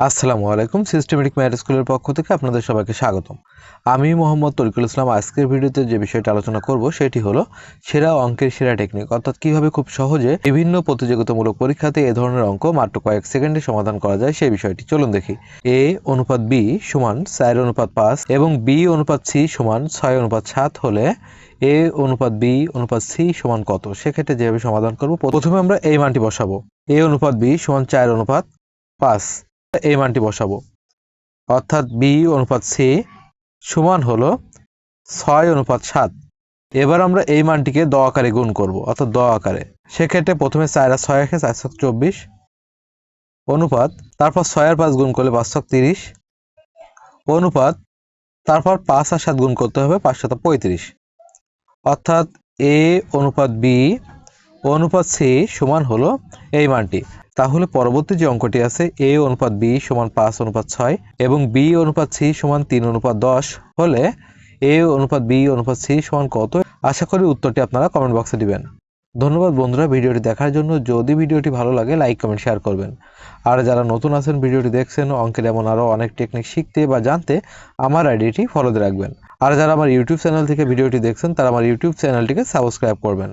আসসালামু আলাইকুম systematic math স্কুলের পক্ষ থেকে আপনাদের সবাইকে স্বাগতম। আমি মোহাম্মদ তরিকুল ইসলাম। আজকের ভিডিওতে যে বিষয়টা আলোচনা করব সেটি হলো সেরা অঙ্কের সেরা টেকনিক অর্থাৎ কীভাবে খুব সহজে বিভিন্ন প্রতিযোগিতামূলক পরীক্ষাতে এ ধরনের অঙ্ক মাত্র কয়েক সেকেন্ডে সমাধান করা যায় সেই বিষয়টি। চলুন দেখি। এ অনুপাত বি সমান চার অনুপাত পাঁচ এবং বি অনুপাত সি সমান ছয় অনুপাত সাত হলে এ অনুপাত বি অনুপাত সি সমান কত? সেক্ষেত্রে যেভাবে সমাধান করব, প্রথমে আমরা এই মানটি বসাবো। এ অনুপাত বি সমান চার অনুপাত পাঁচ। এই মানটি বসাবো। অর্থাৎ বি অনুপাত সি সমান হলো ছয় অনুপাত সাত। এবার আমরা এই মানটিকে দ আকারে গুণ করব, অর্থাৎ দ আকারে। সেক্ষেত্রে প্রথমে চার আর ছয় একে চারশো চব্বিশ অনুপাত, তারপর ছয় আর পাঁচ গুণ করলে পাঁচশো তিরিশ অনুপাত, তারপর পাঁচ আর সাত গুণ করতে হবে পাঁচশত পঁয়ত্রিশ। অর্থাৎ এ অনুপাত বি অনুপাত সি সমান হলো এই মানটি। তাহলে পরবর্তী যে অঙ্কটি আছে, এ অনুপাত বি সমান পাঁচ অনুপাত ছয় এবং বি অনুপাত সি সমান তিন অনুপাত দশ হলে এ অনুপাত বি অনুপাত সি সমান কত? আশা করি উত্তরটি আপনারা কমেন্ট বক্সে দিবেন। ধন্যবাদ বন্ধুরা ভিডিওটি দেখার জন্য। যদি ভিডিওটি ভালো লাগে লাইক কমেন্ট শেয়ার করবেন। আর যারা নতুন আছেন, ভিডিওটি দেখছেন, অঙ্কের এমন আরও অনেক টেকনিক শিখতে বা জানতে আমার আইডিটি ফলোতে রাখবেন। আর যারা আমার ইউটিউব চ্যানেল থেকে ভিডিওটি দেখছেন, তারা আমার ইউটিউব চ্যানেলটিকে সাবস্ক্রাইব করবেন।